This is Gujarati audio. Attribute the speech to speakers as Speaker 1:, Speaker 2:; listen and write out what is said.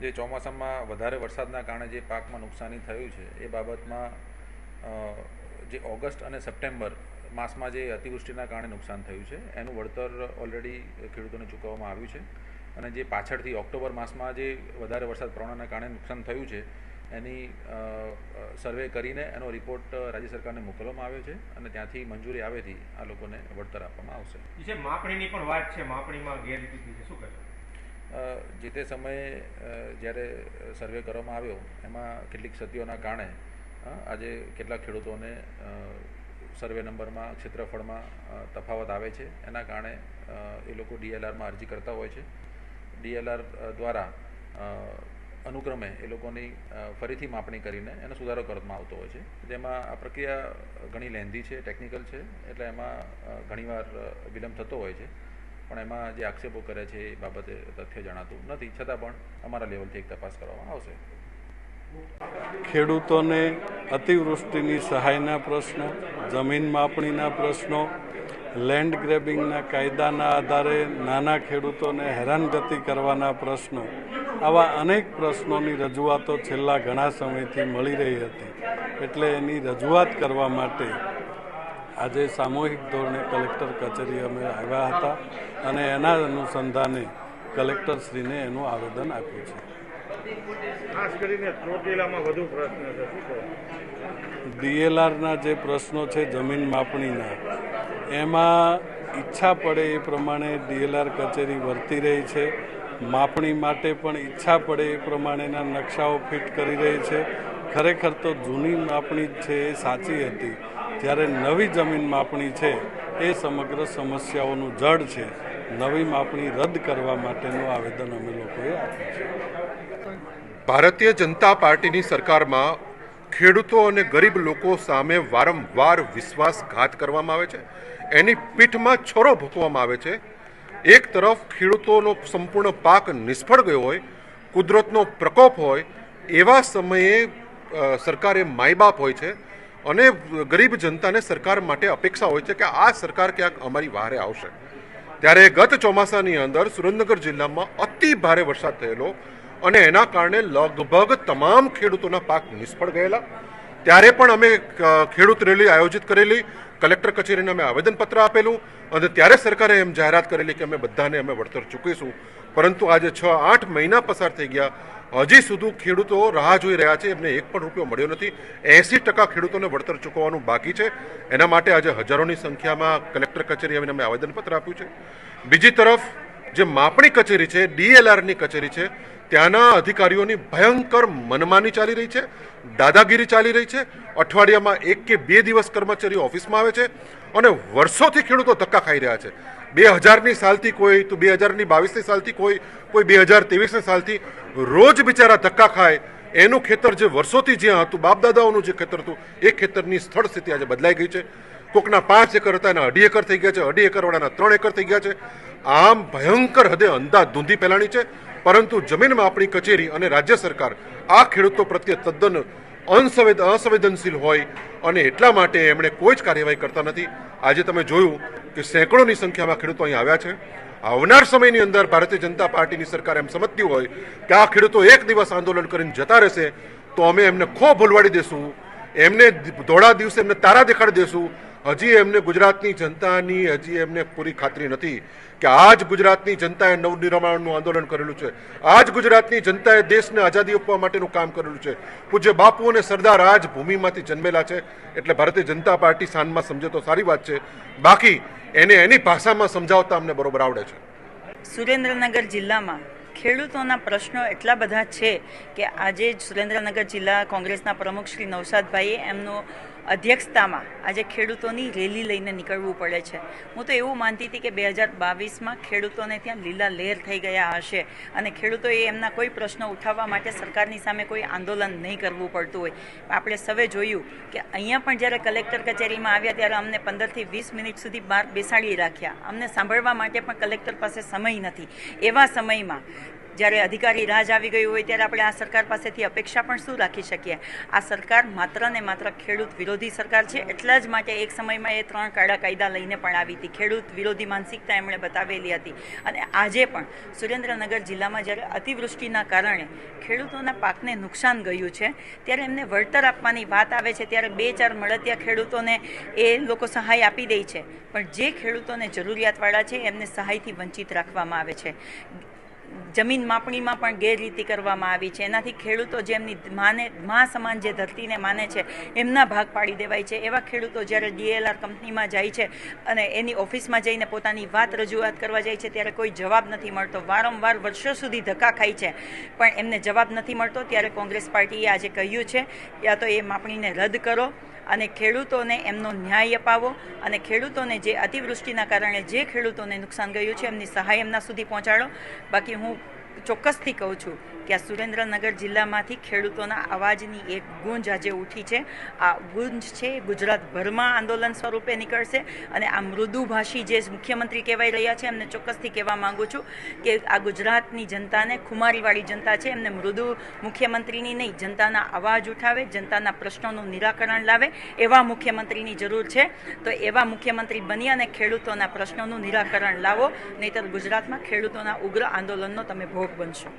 Speaker 1: જે ચોમાસામાં વધારે વરસાદના કારણે જે પાકમાં નુકસાની થયું છે, એ બાબતમાં જે ઓગસ્ટ અને સપ્ટેમ્બર માસમાં જે અતિવૃષ્ટિના કારણે નુકસાન થયું છે, એનું વળતર ઓલરેડી ખેડૂતોને ચૂકવવામાં આવ્યું છે. અને જે પાછળથી ઓક્ટોબર માસમાં જે વધારે વરસાદ પ્રમાણના કારણે નુકસાન થયું છે, એની સર્વે કરીને એનો રિપોર્ટ રાજ્ય સરકારને મોકલવામાં આવ્યો છે અને ત્યાંથી મંજૂરી આવેથી આ લોકોને વળતર આપવામાં આવશે.
Speaker 2: માપણીની પણ વાત છે, માપણીમાં ગેરરીતિ થઈ છે, શું કહેશો
Speaker 1: જે તે સમયે જ્યારે સર્વે કરવામાં આવ્યો, એમાં કેટલીક સદીઓના કારણે આજે કેટલાક ખેડૂતોને સર્વે નંબરમાં, ક્ષેત્રફળમાં તફાવત આવે છે. એના કારણે એ લોકો ડીએલઆરમાં અરજી કરતા હોય છે. ડીએલઆર દ્વારા અનુક્રમે એ લોકોની ફરીથી માપણી કરીને એનો સુધારો કરવામાં આવતો હોય છે. જેમાં આ પ્રક્રિયા ઘણી લેન્ધી છે, ટેકનિકલ છે, એટલે એમાં ઘણીવાર વિલંબ થતો હોય છે. પણ એમાં જે આક્ષેપો કરે છે એ બાબતે તથ્ય જણાતું નથી. છતાં પણ અમારા લેવલથી એક તપાસ કરવામાં આવશે.
Speaker 3: ખેડૂતોને અતિવૃષ્ટિની સહાયના પ્રશ્નો, જમીન માપણીના પ્રશ્નો, લેન્ડ ગ્રેબિંગના કાયદાના આધારે નાના ખેડૂતોને હેરાનગતિ કરવાના પ્રશ્નો, આવા અનેક પ્રશ્નોની રજૂઆતો છેલ્લા ઘણા સમયથી મળી રહી હતી. એટલે એની રજૂઆત કરવા માટે આજે સામૂહિક ધોરણે કલેક્ટર કચેરી અમે આવ્યા હતા અને એના અનુસંધાને કલેક્ટરશ્રીને એનું આવેદન આપ્યું છે.
Speaker 2: ખાસ કરીને ચોટીલામાં વધુ પ્રશ્ન છે
Speaker 3: ડીએલઆરના જે પ્રશ્નો છે જમીન માપણીના એમાં ઈચ્છા પડે એ પ્રમાણે ડીએલઆર કચેરી વર્તી રહી છે. માપણી માટે પણ ઈચ્છા પડે એ પ્રમાણેના નકશાઓ ફિટ કરી રહી છે. ખરેખર તો જૂની માપણી છે એ સાચી હતી. જ્યારે નવી જમીન માપણી છે, એ સમગ્ર સમસ્યાઓનું જડ છે. નવી માપણી રદ કરવા માટેનું આવેદન અમે લોકોએ આપ્યું છે.
Speaker 4: ભારતીય જનતા પાર્ટીની સરકારમાં ખેડૂતો અને ગરીબ લોકો સામે વારંવાર વિશ્વાસઘાત કરવામાં આવે છે. એની પીઠમાં છોરો ભૂકવામાં આવે છે. એક તરફ ખેડૂતોનો સંપૂર્ણ પાક નિષ્ફળ ગયો હોય, કુદરતનો પ્રકોપ હોય, એવા સમયે સરકારે માયબાપ હોય છે. અને ગરીબ જનતાને સરકાર માટે અપેક્ષા હોય છે કે આ સરકાર ક્યાંક અમારી વારે આવશે. ત્યારે ગત ચોમાસાની અંદર સુરેન્દ્રનગર જિલ્લામાં અતિ ભારે વરસાદ થયેલો અને એના કારણે લગભગ તમામ ખેડૂતોના પાક નિષ્ફળ ગયેલા. ત્યારે પણ અમે ખેડૂત રેલી આયોજિત કરેલી. કલેક્ટર કચેરીને અમે આવેદનપત્ર આપેલું અને ત્યારે સરકારે એમ જાહેરાત કરેલી કે અમે બધાને અમે વળતર ચૂકવીશું. પરંતુ આજે છ આઠ મહિના પસાર થઈ ગયા હજી સુધી ખેડૂતો રાહ જોઈ રહ્યા છે. એમને એક પણ રૂપિયો મળ્યો નથી. એંસી ટકા ખેડૂતોને વળતર ચૂકવવાનું બાકી છે. એના માટે આજે હજારોની સંખ્યામાં કલેક્ટર કચેરી આવીને અમે આવેદનપત્ર આપ્યું છે. બીજી તરફ જે માપણી કચેરી છે, ડીએલઆરની કચેરી છે ત્યાંના અધિકારીઓની ભયંકર મનમાની ચાલી રહી છે, દાદાગીરી ચાલી રહી છે. અઠવાડિયામાં એક કે બે દિવસ કર્મચારીઓ ઓફિસમાં આવે છે અને વર્ષોથી ખેડૂતો ધક્કા ખાઈ રહ્યા છે. બે હજારની સાલથી કોઈ, તો બે હજારની બાવીસની સાલથી કોઈ કોઈ બે હજાર ત્રેવીસની સાલથી રોજ બિચારા ધક્કા ખાય. એનું ખેતર જે વર્ષોથી જ્યાં હતું, બાપદાદાઓનું જે ખેતર હતું, એ ખેતરની સ્થળ સ્થિતિ આજે બદલાઈ ગઈ છે. કોકના પાંચ એકર હતા એના અઢી એકર થઈ ગયા છે. અઢી એકરવાળાના ત્રણ એકર થઈ ગયા છે. આમ ભયંકર હદે અંધાધૂંધી ફેલાણી છે. પરંતુ જમીનમાં આપણી કચેરી અને રાજ્ય સરકાર આ ખેડૂતો પ્રત્યે તદ્દન અનસંવેદ, અસંવેદનશીલ હોય અને એટલા માટે એમણે કોઈ જ કાર્યવાહી કરતા નથી. આજે તમે જોયું કે સેંકડોની સંખ્યામાં ખેડૂતો અહીં આવ્યા છે. આવનાર સમયની અંદર ભારતીય જનતા પાર્ટીની સરકાર એમ સમજતી હોય કે આ ખેડૂતો એક દિવસ આંદોલન કરીને જતા રહેશે, તો અમે એમને ખો ભૂલવાડી દેશું. એમને ધોળા દિવસે એમને તારા દેખાડી દેશું. હજી એમને ગુજરાતની જનતાની, હજી એમને પૂરી ખાતરી નથી કે આજ ગુજરાતની જનતાએ નવનિર્માણનું આંદોલન કરેલું છે. આજ ગુજરાતની જનતાએ દેશને આઝાદી આપવા માટેનું કામ કરેલું છે. પૂજ્ય બાપુ અને સરદાર આજ ભૂમિમાંથી જન્મેલા છે. એટલે ભારતીય જનતા પાર્ટી સાંજમાં સમજે તો સારી વાત છે. બાકી એને એની ભાષામાં સમજાવતા અમને બરોબર આવડે છે.
Speaker 5: સુરેન્દ્રનગર જિલ્લામાં ખેડૂતોના પ્રશ્નો એટલા બધા છે કે આજે સુરેન્દ્રનગર જિલ્લા કોંગ્રેસના પ્રમુખ શ્રી નવસાદભાઈએ એમનો અધ્યક્ષતામાં આજે ખેડૂતોની રેલી લઈને નીકળવું પડે છે. હું તો એવું માનતી હતી કે બે હજાર બાવીસમાં ખેડૂતોને ત્યાં લીલા લહેર થઈ ગયા હશે અને ખેડૂતોએ એમના કોઈ પ્રશ્નો ઉઠાવવા માટે સરકારની સામે કોઈ આંદોલન નહીં કરવું પડતું હોય. આપણે સવે જોયું કે અહીંયા પણ જ્યારે કલેક્ટર કચેરીમાં આવ્યા ત્યારે અમને પંદરથી વીસ મિનિટ સુધી બહાર બેસાડી રાખ્યા. અમને સાંભળવા માટે પણ કલેક્ટર પાસે સમય નથી. એવા સમયમાં જ્યારે અધિકારી રાજ આવી ગયું હોય ત્યારે આપણે આ સરકાર પાસેથી અપેક્ષા પણ શું રાખી શકીએ? આ સરકાર માત્ર ને માત્ર ખેડૂત વિરોધી સરકાર છે, એટલા જ માટે એક સમયમાં એ ત્રણ કાળા કાયદા લઈને પણ આવી હતી. ખેડૂત વિરોધી માનસિકતા એમણે બતાવેલી હતી. અને આજે પણ સુરેન્દ્રનગર જિલ્લામાં જ્યારે અતિવૃષ્ટિના કારણે ખેડૂતોના પાકને નુકસાન ગયું છે, ત્યારે એમને વળતર આપવાની વાત આવે છે, ત્યારે બે ચાર મળતિયા ખેડૂતોને એ લોકો સહાય આપી દે છે. પણ જે ખેડૂતોને જરૂરિયાતવાળા છે, એમને સહાયથી વંચિત રાખવામાં આવે છે. જમીન માપણીમાં પણ ગેરરીતિ કરવામાં આવી છે. એનાથી ખેડૂતો જેમની માને, મા સમાન જે ધરતીને માને છે, એમના ભાગ પાડી દેવાય છે. એવા ખેડૂતો જ્યારે ડીએલઆર કંપનીમાં જાય છે અને એની ઓફિસમાં જઈને પોતાની વાત રજૂઆત કરવા જાય છે, ત્યારે કોઈ જવાબ નથી મળતો. વારંવાર વર્ષો સુધી ધક્કા ખાય છે. પણ એમને જવાબ નથી મળતો. ત્યારે કોંગ્રેસ પાર્ટીએ આજે કહ્યું છે, યા તો એ માપણીને રદ કરો અને ખેડૂતોને એમનો ન્યાય અપાવો અને ખેડૂતોને જે અતિવૃષ્ટિના કારણે જે ખેડૂતોને નુકસાન ગયું છે, એમની સહાય એમના સુધી પહોંચાડો. બાકી હું ચોક્કસથી કહું છું કે આ સુરેન્દ્રનગર જિલ્લામાંથી ખેડૂતોના અવાજની એક ગુંજ આજે ઉઠી છે. આ ગુંજ છે, ગુજરાતભરમાં આંદોલન સ્વરૂપે નીકળશે અને આ મૃદુભાષી જે મુખ્યમંત્રી કહેવાઈ રહ્યા છે, એમને ચોક્કસથી કહેવા માંગુ છું કે આ ગુજરાતની જનતાને, ખુમારીવાળી જનતા છે, એમને મૃદુ મુખ્યમંત્રીની નહીં, જનતાના અવાજ ઉઠાવે, જનતાના પ્રશ્નોનું નિરાકરણ લાવે એવા મુખ્યમંત્રીની જરૂર છે. તો એવા મુખ્યમંત્રી બની અને ખેડૂતોના પ્રશ્નોનું નિરાકરણ લાવો, નહીતર ગુજરાતમાં ખેડૂતોના ઉગ્ર આંદોલનનો તમે ભોગ 温泉